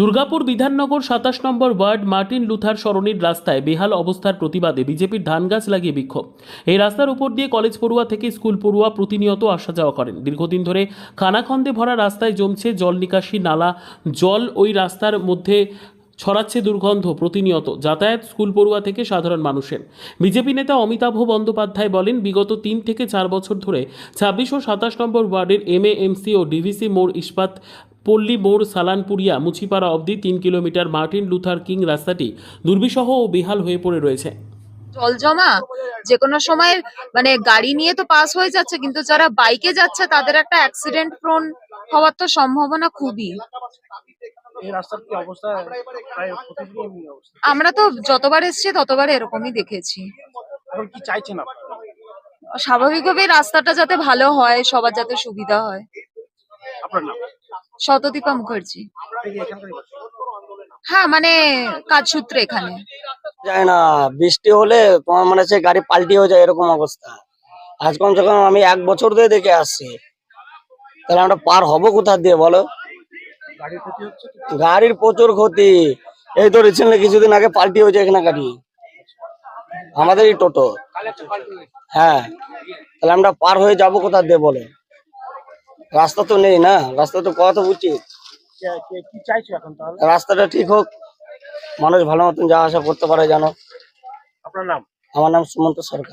দুর্গাপুর বিধাননগর সাতাশ নম্বর ward Martin Luther সরণির রাস্তায় বেহাল অবস্থার প্রতিবাদে বিজেপির ধান গাছ লাগিয়ে বিক্ষোভ। এই রাস্তার উপর দিয়ে কলেজ পড়ুয়া থেকে স্কুল পড়ুয়া প্রতিনিয়ত আসা যাওয়া করেন। দীর্ঘদিন ধরে খানাখন্দে ভরা রাস্তায় জমছে জল নিকাশি নালা। জল ওই রাস্তার মধ্যে ছড়াচ্ছে দুর্গন্ধ প্রতিনিয়ত। যাতায়াত স্কুল পড়ুয়া থেকে সাধারণ মানুষের। বিজেপি নেতা অমিতাভ বন্দ্যোপাধ্যায় বলেন, বিগত তিন থেকে চার বছর ধরে ছাব্বিশ ও সাতাশ নম্বর ওয়ার্ডের এমএএমসি ও ডিভিসি মোড় ইস্পাত পল্লী মোড় সালানপুরিয়া মুচিপাড়া অবধি তিন কিলোমিটার মার্টিন লুথার কিং রাস্তাটি দুর্বিসহ ও বেহাল হয়ে পড়ে রয়েছে। জল জমা যে কোনো সময় মানে গাড়ি নিয়ে তো পাস হয়ে যাচ্ছে কিন্তু যারা বাইকে যাচ্ছে তাদের একটা অ্যাক্সিডেন্ট প্রোন হওয়ার তো সম্ভাবনা খুবই। এই রাস্তার কি অবস্থা? প্রায় প্রতিদিনই এমনি অবস্থা। আমরা তো যতবার এসেছি ততবার এরকমই দেখেছি। এখন কি স্বাভাবিকভাবে রাস্তাটা যাতে ভালো হয় সবার যাতে সুবিধা হয়। আপনার নাম? শতদীপা মুখার্জি? হ্যাঁ মানে কাজ সূত্রে এখানে। যায় না বৃষ্টি হলে তোমার মনে হচ্ছে গাড়ি পাল্টি হয়ে যায় এরকম অবস্থা। আজ কমসে কম আমি এক বছর ধরে দেখে আসছি। তাহলে আমরা পার হব কোথা দিয়ে বলো? গাড়ির ক্ষতি হচ্ছে তো? গাড়ির প্রচুর ক্ষতি। এই তো রিসেন্টলি কিছুদিন আগে পাল্টি হয়েছে এখানে গাড়ি। আমাদেরই টোটো। হ্যাঁ তাহলে আমরা পার হয়ে যাব কোথা দিয়ে বলো? রাস্তা তো নেই না রাস্তা তো কত উচিত। কে- কে- কি চাইছো এখন তাহলে? রাস্তাটা ঠিক হোক মানুষ ভালো মতন যাওয়া আসা করতে পারে জানো আপনার নাম? আমার নাম সুমন্ত সরকার।